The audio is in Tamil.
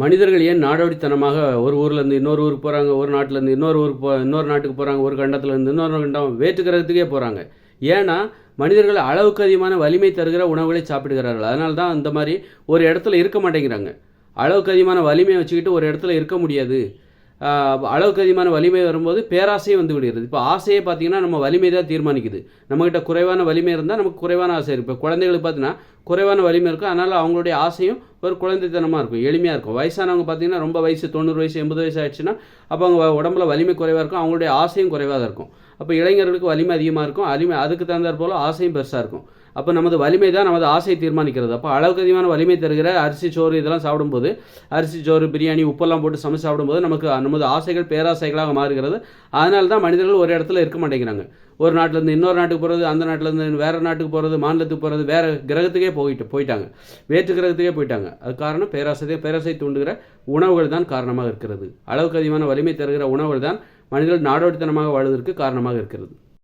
மனிதர்கள் ஏன் நாடோடித்தனமாக ஒரு ஊர்லேருந்து இன்னொரு ஊருக்கு போகிறாங்க ஒரு நாட்டிலேருந்து இன்னொரு ஊருக்கு போ இன்னொரு நாட்டுக்கு போகிறாங்க ஒரு கண்டத்துலேருந்து இன்னொரு கண்டம் வேற்று கிரகத்துக்கே போகிறாங்க ஏன்னா மனிதர்கள் அளவுக்கு அதிகமான வலிமை தருகிற உணவுகளை சாப்பிடுகிறார்கள். அதனால தான் இந்த மாதிரி ஒரு இடத்துல இருக்க மாட்டேங்கிறாங்க. அளவுக்கு அதிகமான வலிமையை வச்சுக்கிட்டு ஒரு இடத்துல இருக்க முடியாது. அளவுக்கு அதிகமான வலிமை வரும்போது பேராசையும் வந்து விடுகிறது. இப்போ ஆசையை பார்த்தீங்கன்னா நம்ம வலிமை தான் தீர்மானிக்குது. நம்மக்கிட்ட குறைவான வலிமை இருந்தால் நமக்கு குறைவான ஆசை இருக்கும். இப்போ குழந்தைகளுக்கு பார்த்தீங்கன்னா குறைவான வலிமை இருக்கும். அதனால் அவங்களுடைய ஆசையும் ஒரு குழந்தைத்தனமாக இருக்கும். எளிமையாக இருக்கும். வயசானவங்க பார்த்தீங்கன்னா ரொம்ப வயசு தொண்ணூறு வயசு எண்பது வயசு ஆயிடுச்சுன்னா அப்போ அவங்க உடம்புல வலிமை குறைவாக இருக்கும். அவங்களுடைய ஆசையும் குறைவாக தான் இருக்கும். அப்போ இளைஞர்களுக்கு வலிமை அதிகமாக இருக்கும். வலிமை அதுக்கு தகுந்தாற் போல் ஆசையும் பெருசாக இருக்கும். அப்போ நமது வலிமை தான் நமது ஆசையை தீர்மானிக்கிறது. அப்போ அளவுக்கு அதிகமான வலிமை தருகிற அரிசி சோறு இதெல்லாம் சாப்பிடும்போது அரிசி சோறு பிரியாணி உப்பெல்லாம் போட்டு சமைச்சு சாப்பிடும்போது நமக்கு நமது ஆசைகள் பேராசைகளாக மாறுகிறது. அதனால தான் மனிதர்கள் ஒரு இடத்துல இருக்க மாட்டேங்கிறாங்க. ஒரு நாட்டிலேருந்து இன்னொரு நாட்டுக்கு போகிறது அந்த நாட்டிலேருந்து வேறு நாட்டுக்கு போகிறது மாநிலத்துக்கு போகிறது வேறு கிரகத்துக்கே போயிட்டு போயிட்டாங்க. வேற்று கிரகத்துக்கே போயிட்டாங்க. அது காரணம் பேராசை பேராசை தூண்டுகிற உணவுகள் தான் காரணமாக இருக்கிறது. அளவுக்கு அதிகமான வலிமை தருகிற உணவுகள் தான் மனிதர்கள் நாடோடித்தனமாக வாழ்வதற்கு காரணமாக இருக்கிறது.